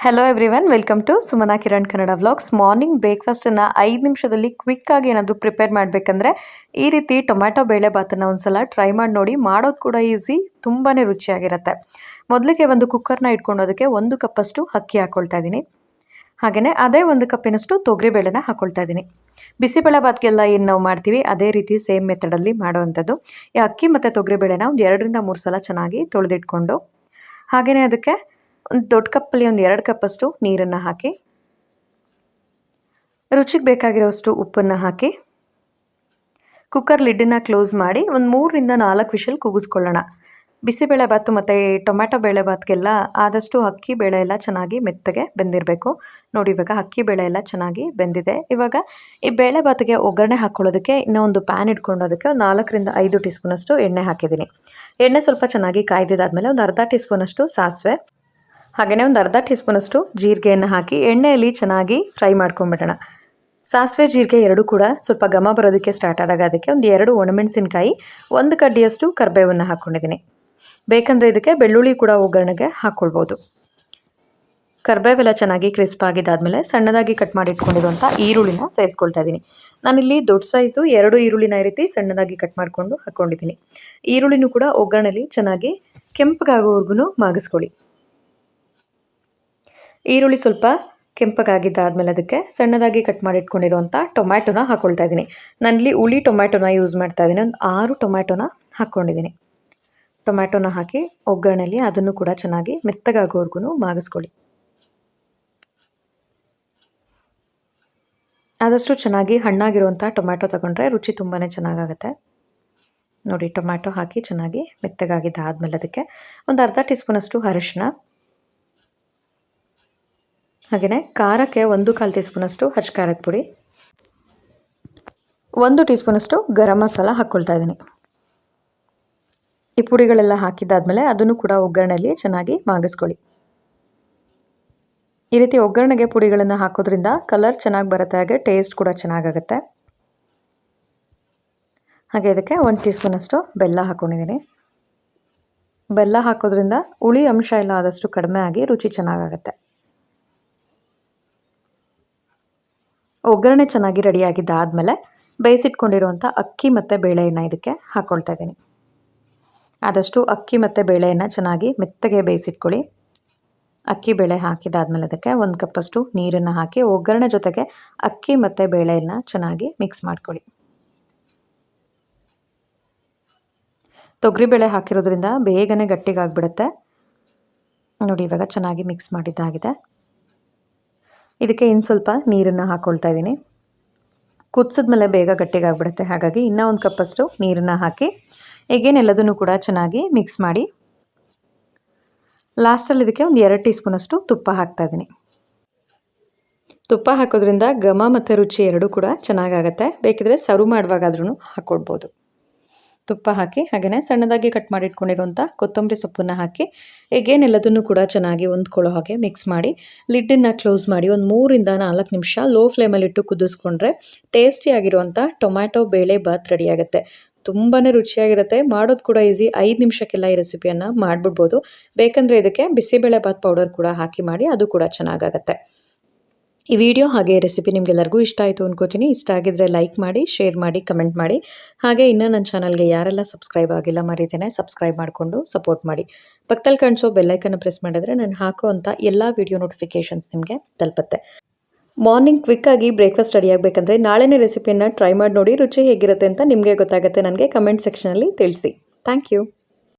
Hello everyone welcome to Sumana Kiran Kannada vlogs morning ಬ್ರೇಕ್ಫಾಸ್ಟನ್ನು ಐದು ನಿಮಿಷದಲ್ಲಿ ಕ್ವಿಕ್ಕಾಗಿ ಏನಾದರೂ ಪ್ರಿಪೇರ್ ಮಾಡಬೇಕಂದ್ರೆ ಈ ರೀತಿ ಟೊಮ್ಯಾಟೊ ಬೇಳೆ ಭಾತನ್ನು ಒಂದ್ಸಲ ಟ್ರೈ ಮಾಡಿ ನೋಡಿ. ಮಾಡೋದು ಕೂಡ ಈಸಿ ತುಂಬಾ ರುಚಿಯಾಗಿರುತ್ತೆ. ಮೊದಲಿಗೆ ಒಂದು ಕುಕ್ಕರ್ನ ಇಟ್ಕೊಂಡು ಅದಕ್ಕೆ ಒಂದು ಕಪ್ಪಷ್ಟು ಅಕ್ಕಿ ಹಾಕ್ಕೊಳ್ತಾ ಇದ್ದೀನಿ. ಹಾಗೆಯೇ ಅದೇ ಒಂದು ಕಪ್ಪಿನಷ್ಟು ತೊಗರಿಬೇಳೆನ ಹಾಕ್ಕೊಳ್ತಾ ಇದ್ದೀನಿ. ಬಿಸಿಬೇಳೆ ಭಾತ್ಗೆಲ್ಲ ಏನು ನಾವು ಮಾಡ್ತೀವಿ, ಅದೇ ರೀತಿ ಸೇಮ್ ಮೆಥಡಲ್ಲಿ ಮಾಡುವಂಥದ್ದು. ಈ ಅಕ್ಕಿ ಮತ್ತು ತೊಗರಿಬೇಳೆನ ಒಂದು ಎರಡರಿಂದ ಮೂರು ಸಲ ಚೆನ್ನಾಗಿ ತೊಳೆದಿಟ್ಕೊಂಡು ಹಾಗೆಯೇ ಅದಕ್ಕೆ ಒಂದು ದೊಡ್ಡ ಕಪ್ಪಲ್ಲಿ ಒಂದು ಎರಡು ಕಪ್ಪಷ್ಟು ನೀರನ್ನು ಹಾಕಿ, ರುಚಿಗೆ ಬೇಕಾಗಿರೋಷ್ಟು ಉಪ್ಪನ್ನು ಹಾಕಿ, ಕುಕ್ಕರ್ ಲಿಡ್ಡನ್ನು ಕ್ಲೋಸ್ ಮಾಡಿ ಒಂದು ಮೂರರಿಂದ ನಾಲ್ಕು ವಿಷಲ್ ಕೂಗಿಸ್ಕೊಳ್ಳೋಣ ಬಿಸಿಬೇಳೆ ಭಾತು ಮತ್ತು ಟೊಮ್ಯಾಟೊ ಬೇಳೆ ಭಾತ್ಗೆಲ್ಲ ಆದಷ್ಟು ಅಕ್ಕಿ ಬೇಳೆ ಎಲ್ಲ ಚೆನ್ನಾಗಿ ಮೆತ್ತಗೆ ಬೆಂದಿರಬೇಕು. ನೋಡಿ, ಇವಾಗ ಅಕ್ಕಿ ಬೇಳೆ ಎಲ್ಲ ಚೆನ್ನಾಗಿ ಬೆಂದಿದೆ. ಇವಾಗ ಈ ಬೇಳೆ ಭಾತಿಗೆ ಒಗ್ಗರಣೆ ಹಾಕ್ಕೊಳ್ಳೋದಕ್ಕೆ ಇನ್ನೂ ಒಂದು ಪ್ಯಾನ್ ಇಟ್ಕೊಂಡು ಅದಕ್ಕೆ ಒಂದು ನಾಲ್ಕರಿಂದ ಐದು ಟೀ ಸ್ಪೂನಷ್ಟು ಎಣ್ಣೆ ಹಾಕಿದ್ದೀನಿ. ಎಣ್ಣೆ ಸ್ವಲ್ಪ ಚೆನ್ನಾಗಿ ಕಾಯ್ದಿದ್ದಾದಮೇಲೆ ಒಂದು ಅರ್ಧ ಟೀ ಸ್ಪೂನಷ್ಟು ಸಾಸಿವೆ ಹಾಗೆಯೇ ಒಂದು ಅರ್ಧ ಟೀ ಸ್ಪೂನಷ್ಟು ಜೀರಿಗೆಯನ್ನು ಹಾಕಿ ಎಣ್ಣೆಯಲ್ಲಿ ಚೆನ್ನಾಗಿ ಫ್ರೈ ಮಾಡ್ಕೊಂಡ್ಬಿಡೋಣ ಸಾಸಿವೆ ಜೀರಿಗೆ ಎರಡೂ ಕೂಡ ಸ್ವಲ್ಪ ಘಮ ಬರೋದಕ್ಕೆ ಸ್ಟಾರ್ಟ್ ಆದಾಗ ಅದಕ್ಕೆ ಒಂದು ಎರಡು ಒಣಮೆಣಸಿನಕಾಯಿ, ಒಂದು ಕಡ್ಡಿಯಷ್ಟು ಕರ್ಬೇವನ್ನು ಹಾಕ್ಕೊಂಡಿದ್ದೀನಿ. ಬೇಕಂದರೆ ಇದಕ್ಕೆ ಬೆಳ್ಳುಳ್ಳಿ ಕೂಡ ಒಗ್ಗರಣೆಗೆ ಹಾಕ್ಕೊಳ್ಬೋದು. ಕರ್ಬೇವೆಲ್ಲ ಚೆನ್ನಾಗಿ ಕ್ರಿಸ್ಪ್ ಆಗಿದ್ದಾದಮೇಲೆ ಸಣ್ಣದಾಗಿ ಕಟ್ ಮಾಡಿ ಇಟ್ಕೊಂಡಿರುವಂಥ ಈರುಳ್ಳಿನ ಸೇರಿಸ್ಕೊಳ್ತಾ ಇದ್ದೀನಿ. ನಾನಿಲ್ಲಿ ದೊಡ್ಡ ಸೈಜ್ದು ಎರಡು ಈರುಳ್ಳಿನ ರೀತಿ ಸಣ್ಣದಾಗಿ ಕಟ್ ಮಾಡಿಕೊಂಡು ಹಾಕ್ಕೊಂಡಿದ್ದೀನಿ. ಈರುಳ್ಳಿನೂ ಕೂಡ ಒಗ್ಗರಣೆಲಿ ಚೆನ್ನಾಗಿ ಕೆಂಪಗಾಗೋವರೆಗೂ ಮಾಗಿಸ್ಕೊಳ್ಳಿ. ಈರುಳ್ಳಿ ಸ್ವಲ್ಪ ಕೆಂಪಗಾಗಿದ್ದಾದಮೇಲೆ ಅದಕ್ಕೆ ಸಣ್ಣದಾಗಿ ಕಟ್ ಮಾಡಿ ಇಟ್ಕೊಂಡಿರುವಂಥ ಟೊಮ್ಯಾಟೊನ ಹಾಕ್ಕೊಳ್ತಾ ಇದ್ದೀನಿ. ನಾನಿಲ್ಲಿ ಹುಳಿ ಟೊಮ್ಯಾಟೊನ ಯೂಸ್ ಮಾಡ್ತಾ ಇದ್ದೀನಿ. ಒಂದು ಆರು ಟೊಮ್ಯಾಟೊನ ಹಾಕ್ಕೊಂಡಿದ್ದೀನಿ. ಟೊಮ್ಯಾಟೊನ ಹಾಕಿ ಒಗ್ಗರಣೆಲಿ ಅದನ್ನು ಕೂಡ ಚೆನ್ನಾಗಿ ಮೆತ್ತಗಾಗೋವರೆಗೂ ಮಾಗಿಸ್ಕೊಳ್ಳಿ. ಆದಷ್ಟು ಚೆನ್ನಾಗಿ ಹಣ್ಣಾಗಿರುವಂಥ ಟೊಮ್ಯಾಟೊ ತಗೊಂಡ್ರೆ ರುಚಿ ತುಂಬಾ ಚೆನ್ನಾಗಾಗುತ್ತೆ. ನೋಡಿ ಟೊಮ್ಯಾಟೊ ಹಾಕಿ ಚೆನ್ನಾಗಿ ಮೆತ್ತಗಾಗಿದ್ದಾದಮೇಲೆ ಅದಕ್ಕೆ ಒಂದು ಅರ್ಧ ಟೀ ಸ್ಪೂನಷ್ಟು ಅರಿಶಿನ ಹಾಗೆಯೇ ಖಾರಕ್ಕೆ ಒಂದು ಕಾಲು ಟೀ ಸ್ಪೂನಷ್ಟು ಹಚ್ಚ ಖಾರದ ಪುಡಿ, ಒಂದು ಟೀ ಸ್ಪೂನಷ್ಟು ಗರಂ ಮಸಾಲ ಹಾಕ್ಕೊಳ್ತಾ ಇದ್ದೀನಿ. ಈ ಪುಡಿಗಳೆಲ್ಲ ಹಾಕಿದ್ದಾದಮೇಲೆ ಅದನ್ನು ಕೂಡ ಒಗ್ಗರಣೆಯಲ್ಲಿ ಚೆನ್ನಾಗಿ ಮಾಗಿಸ್ಕೊಳ್ಳಿ. ಈ ರೀತಿ ಒಗ್ಗರಣೆಗೆ ಪುಡಿಗಳನ್ನು ಹಾಕೋದ್ರಿಂದ ಕಲರ್ ಚೆನ್ನಾಗಿ ಬರುತ್ತೆ, ಹಾಗೆ ಟೇಸ್ಟ್ ಕೂಡ ಚೆನ್ನಾಗಾಗುತ್ತೆ. ಹಾಗೆ ಇದಕ್ಕೆ ಒಂದು ಟೀ ಸ್ಪೂನಷ್ಟು ಬೆಲ್ಲ ಹಾಕ್ಕೊಂಡಿದ್ದೀನಿ ಬೆಲ್ಲ ಹಾಕೋದ್ರಿಂದ ಹುಳಿ ಅಂಶ ಎಲ್ಲ ಆದಷ್ಟು ಕಡಿಮೆ ಆಗಿ ರುಚಿ ಚೆನ್ನಾಗಾಗುತ್ತೆ. ಒಗ್ಗರಣೆ ಚೆನ್ನಾಗಿ ರೆಡಿಯಾಗಿದ್ದಾದಮೇಲೆ ಬೇಯಿಸಿಟ್ಕೊಂಡಿರುವಂಥ ಅಕ್ಕಿ ಮತ್ತು ಬೇಳೆಯನ್ನು ಇದಕ್ಕೆ ಹಾಕ್ಕೊಳ್ತಾ ಇದ್ದೀನಿ. ಆದಷ್ಟು ಅಕ್ಕಿ ಮತ್ತು ಬೇಳೆಯನ್ನು ಚೆನ್ನಾಗಿ ಮೆತ್ತಗೆ ಬೇಯಿಸಿಟ್ಕೊಳ್ಳಿ. ಅಕ್ಕಿ ಬೇಳೆ ಹಾಕಿದಾದ್ಮೇಲೆ ಅದಕ್ಕೆ ಒಂದು ಕಪ್ಪಷ್ಟು ನೀರನ್ನು ಹಾಕಿ ಒಗ್ಗರಣೆ ಜೊತೆಗೆ ಅಕ್ಕಿ ಮತ್ತು ಬೇಳೆಯನ್ನು ಚೆನ್ನಾಗಿ ಮಿಕ್ಸ್ ಮಾಡ್ಕೊಳ್ಳಿ. ತೊಗರಿಬೇಳೆ ಹಾಕಿರೋದ್ರಿಂದ ಬೇಗನೆ ಗಟ್ಟಿಗಾಗ್ಬಿಡುತ್ತೆ. ನೋಡಿ ಇವಾಗ ಚೆನ್ನಾಗಿ ಮಿಕ್ಸ್ ಮಾಡಿದ್ದಾಗಿದೆ. ಇದಕ್ಕೆ ಇನ್ನು ಸ್ವಲ್ಪ ನೀರನ್ನು ಹಾಕ್ಕೊಳ್ತಾ ಇದ್ದೀನಿ. ಕುದಿಸಿದ್ಮೇಲೆ ಬೇಗ ಗಟ್ಟಿಗಾಗ್ಬಿಡುತ್ತೆ. ಹಾಗಾಗಿ ಇನ್ನೂ ಒಂದು ಕಪ್ಪಷ್ಟು ನೀರನ್ನು ಹಾಕಿ ಎಲ್ಲದನ್ನು ಕೂಡ ಚೆನ್ನಾಗಿ ಮಿಕ್ಸ್ ಮಾಡಿ. ಲಾಸ್ಟಲ್ಲಿ ಇದಕ್ಕೆ ಒಂದು ಎರಡು ಟೀ ಸ್ಪೂನಷ್ಟು ತುಪ್ಪ ಹಾಕ್ತಾ ಇದ್ದೀನಿ. ತುಪ್ಪ ಹಾಕೋದ್ರಿಂದ ಘಮ ಮತ್ತು ರುಚಿ ಎರಡೂ ಕೂಡ ಚೆನ್ನಾಗಾಗತ್ತೆ. ಬೇಕಿದ್ರೆ ಸರ್ವ್ ಮಾಡುವಾಗಾದ್ರೂ ಹಾಕ್ಕೊಡ್ಬೋದು ತುಪ್ಪ ಹಾಕಿ ಹಾಗೆಯೇ ಸಣ್ಣದಾಗಿ ಕಟ್ ಮಾಡಿ ಇಟ್ಕೊಂಡಿರುವಂಥ ಕೊತ್ತಂಬರಿ ಸೊಪ್ಪನ್ನು ಹಾಕಿ ಎಲ್ಲದನ್ನು ಕೂಡ ಚೆನ್ನಾಗಿ ಹೊಂದ್ಕೊಳ್ಳೋ ಹಾಗೆ ಮಿಕ್ಸ್ ಮಾಡಿ ಲಿಡ್ಡನ್ನು ಕ್ಲೋಸ್ ಮಾಡಿ ಒಂದು ಮೂರಿಂದ ನಾಲ್ಕು ನಿಮಿಷ ಲೋ ಫ್ಲೇಮಲ್ಲಿಟ್ಟು ಕುದಿಸ್ಕೊಂಡ್ರೆ ಟೇಸ್ಟಿಯಾಗಿರುವಂಥ ಟೊಮ್ಯಾಟೊ ಬೇಳೆ ಬಾತ್ ರೆಡಿಯಾಗುತ್ತೆ ತುಂಬಾ ರುಚಿಯಾಗಿರುತ್ತೆ. ಮಾಡೋದು ಕೂಡ ಈಸಿ ಐದು ನಿಮಿಷಕ್ಕೆಲ್ಲ ಈ ರೆಸಿಪಿಯನ್ನು ಮಾಡಿಬಿಡ್ಬೋದು. ಬೇಕಂದರೆ ಇದಕ್ಕೆ ಬಿಸಿಬೇಳೆ ಬಾತ್ ಪೌಡರ್ ಕೂಡ ಹಾಕಿ ಮಾಡಿ, ಅದು ಕೂಡ ಚೆನ್ನಾಗಾಗತ್ತೆ. ಈ ವಿಡಿಯೋ ಹಾಗೆ ರೆಸಿಪಿ ನಿಮಗೆಲ್ಲರಿಗೂ ಇಷ್ಟ ಆಯಿತು ಅಂದ್ಕೋತೀನಿ ಇಷ್ಟ ಆಗಿದ್ರೆ ಲೈಕ್ ಮಾಡಿ, ಶೇರ್ ಮಾಡಿ, ಕಮೆಂಟ್ ಮಾಡಿ. ಹಾಗೆ ಇನ್ನೂ ನನ್ನ ಚಾನಲ್ಗೆ ಯಾರೆಲ್ಲ ಸಬ್ಸ್ಕ್ರೈಬ್ ಆಗಿಲ್ಲ ಮರಿತೇನೆ, ಸಬ್ಸ್ಕ್ರೈಬ್ ಮಾಡಿಕೊಂಡು ಸಪೋರ್ಟ್ ಮಾಡಿ. ಪಕ್ಕದಲ್ಲಿ ಕಾಣಿಸೋ ಬೆಲ್ಲೈಕನ್ನು ಪ್ರೆಸ್ ಮಾಡಿದ್ರೆ ನಾನು ಹಾಕುವಂಥ ಎಲ್ಲ ವಿಡಿಯೋ ನೋಟಿಫಿಕೇಷನ್ಸ್ ನಿಮಗೆ ತಲುಪುತ್ತೆ. ಮಾರ್ನಿಂಗ್ ಕ್ವಿಕ್ಕಾಗಿ ಬ್ರೇಕ್ಫಾಸ್ಟ್ ರೆಡಿ ಆಗಬೇಕಂದ್ರೆ ನಾಳೆನೇ ರೆಸಿಪಿಯನ್ನು ಟ್ರೈ ಮಾಡಿ ನೋಡಿ ರುಚಿ ಹೇಗಿರುತ್ತೆ ಅಂತ ನಿಮಗೆ ಗೊತ್ತಾಗುತ್ತೆ. ನನಗೆ ಕಮೆಂಟ್ ಸೆಕ್ಷನಲ್ಲಿ ತಿಳಿಸಿ. Thank you.